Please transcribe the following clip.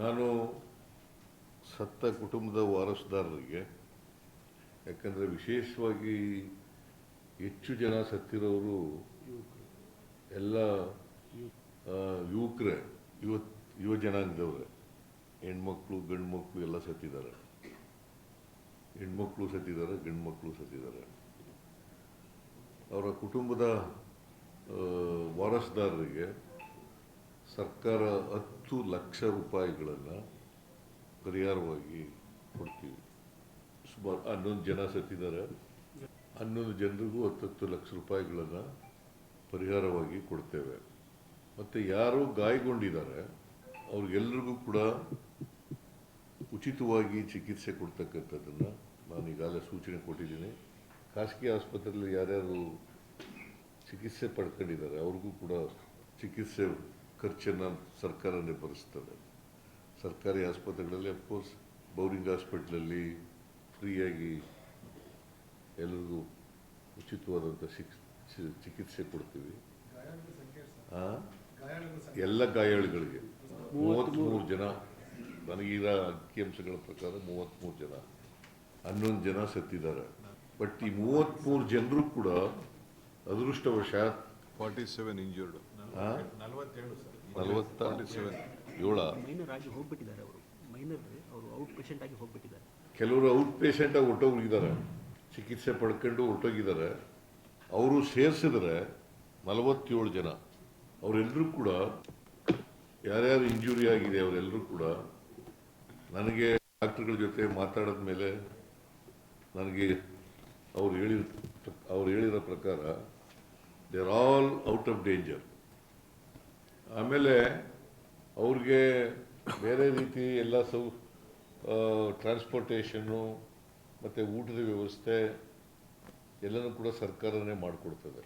ನಾನು ಸತ್ತ ಕುಟುಂಬದ ವಾರಸುದಾರರಿಗೆ, ಯಾಕಂದರೆ ವಿಶೇಷವಾಗಿ ಹೆಚ್ಚು ಜನ ಸತ್ತಿರೋರು ಎಲ್ಲ ಯುವಕರೇ ಯುವ ಯುವ ಜನಾಂಗದವ್ರೆ. ಹೆಣ್ಮಕ್ಳು ಗಂಡು ಮಕ್ಕಳು ಎಲ್ಲ ಸತ್ತಿದ್ದಾರೆ. ಹೆಣ್ಮಕ್ಳು ಸತ್ತಿದ್ದಾರೆ ಗಂಡು ಮಕ್ಕಳು ಸತ್ತಿದ್ದಾರೆ. ಅವರ ಕುಟುಂಬದ ವಾರಸುದಾರರಿಗೆ ಸರ್ಕಾರ ಹತ್ತು ಲಕ್ಷ ರೂಪಾಯಿಗಳನ್ನು ಪರಿಹಾರವಾಗಿ ಕೊಡ್ತೀವಿ. ಸುಮಾರು ಹನ್ನೊಂದು ಜನ ಸತ್ತಿದ್ದಾರೆ. ಹನ್ನೊಂದು ಜನರಿಗೂ ಹತ್ತತ್ತು ಲಕ್ಷ ರೂಪಾಯಿಗಳನ್ನು ಪರಿಹಾರವಾಗಿ ಕೊಡ್ತೇವೆ. ಮತ್ತು ಯಾರು ಗಾಯಗೊಂಡಿದ್ದಾರೆ, ಅವ್ರಿಗೆಲ್ರಿಗೂ ಕೂಡ ಉಚಿತವಾಗಿ ಚಿಕಿತ್ಸೆ ಕೊಡ್ತಕ್ಕಂಥದ್ದನ್ನು ನಾನು ಈಗಾಗಲೇ ಸೂಚನೆ ಕೊಟ್ಟಿದ್ದೀನಿ. ಖಾಸಗಿ ಆಸ್ಪತ್ರೆಯಲ್ಲಿ ಯಾರ್ಯಾರು ಚಿಕಿತ್ಸೆ ಪಡ್ಕೊಂಡಿದ್ದಾರೆ, ಅವ್ರಿಗೂ ಕೂಡ ಚಿಕಿತ್ಸೆ ಖರ್ಚನ್ನು ಸರ್ಕಾರ ಭರಿಸ್ತದೆ. ಸರ್ಕಾರಿ ಆಸ್ಪತ್ರೆಗಳಲ್ಲಿ ಅಫ್ಕೋರ್ಸ್ ಬೌರಿಂಗ್ ಹಾಸ್ಪಿಟ್ಲಲ್ಲಿ ಫ್ರೀಯಾಗಿ ಎಲ್ಲರಿಗೂ ಉಚಿತವಾದಂಥ ಶಿಕ್ ಚಿಕಿತ್ಸೆ ಕೊಡ್ತೀವಿ. ಎಲ್ಲ ಗಾಯಾಳುಗಳಿಗೆ. ಮೂವತ್ತ್ಮೂರು ಜನ. ನನಗೀಗ ಅಂಕಿಅಂಶಗಳ ಪ್ರಕಾರ ಮೂವತ್ತ್ಮೂರು ಜನ. ಹನ್ನೊಂದು ಜನ ಸತ್ತಿದ್ದಾರೆ. ಬಟ್ ಈ ಮೂವತ್ತ್ಮೂರು ಜನರು ಕೂಡ ಅದೃಷ್ಟವಶಾತ್ forty seven injured forty seven ಏಳ? ಮೈನರ್ ಆಗಿ ಹೋಗ್ಬಿಟ್ಟಿದ್ದಾರೆ ಅವರು. ಮೈನರ್ ಅವರು ಔಟ್ ಪೇಷಂಟ್ ಆಗಿ ಹೋಗ್ಬಿಟ್ಟಿದ್ದಾರೆ. ಕೆಲವರು ಔಟ್ ಪೇಷಂಟಾಗಿ ಹೊರಟೋಗಿದ್ದಾರೆ ಚಿಕಿತ್ಸೆ ಪಡ್ಕೊಂಡು ಹೊರಟೋಗಿದ್ದಾರೆ. ಅವರು ಸೇರಿಸಿದ್ರೆ ನಲವತ್ತೇಳು ಜನ. ಅವರೆಲ್ಲರೂ ಕೂಡ ಯಾರ್ಯಾರು ಇಂಜುರಿ ಆಗಿದೆ ಅವರೆಲ್ಲರೂ ಕೂಡ ನನಗೆ ಡಾಕ್ಟರ್ಗಳ ಜೊತೆ ಮಾತಾಡಿದ ಮೇಲೆ ನನಗೆ ಅವ್ರು ಹೇಳಿದ ಅವ್ರು ಹೇಳಿರೋ ಪ್ರಕಾರ they are all out of danger ಆಮೇಲೆ ಅವ್ರಿಗೆ ಬೇರೆ ರೀತಿ ಎಲ್ಲ ಸೌ ಟ್ರಾನ್ಸ್ಪೋರ್ಟೇಷನ್ನು ಮತ್ತು ಊಟದ ವ್ಯವಸ್ಥೆ ಎಲ್ಲನೂ ಕೂಡ ಸರ್ಕಾರನೇ ಮಾಡಿಕೊಡ್ತದೆ.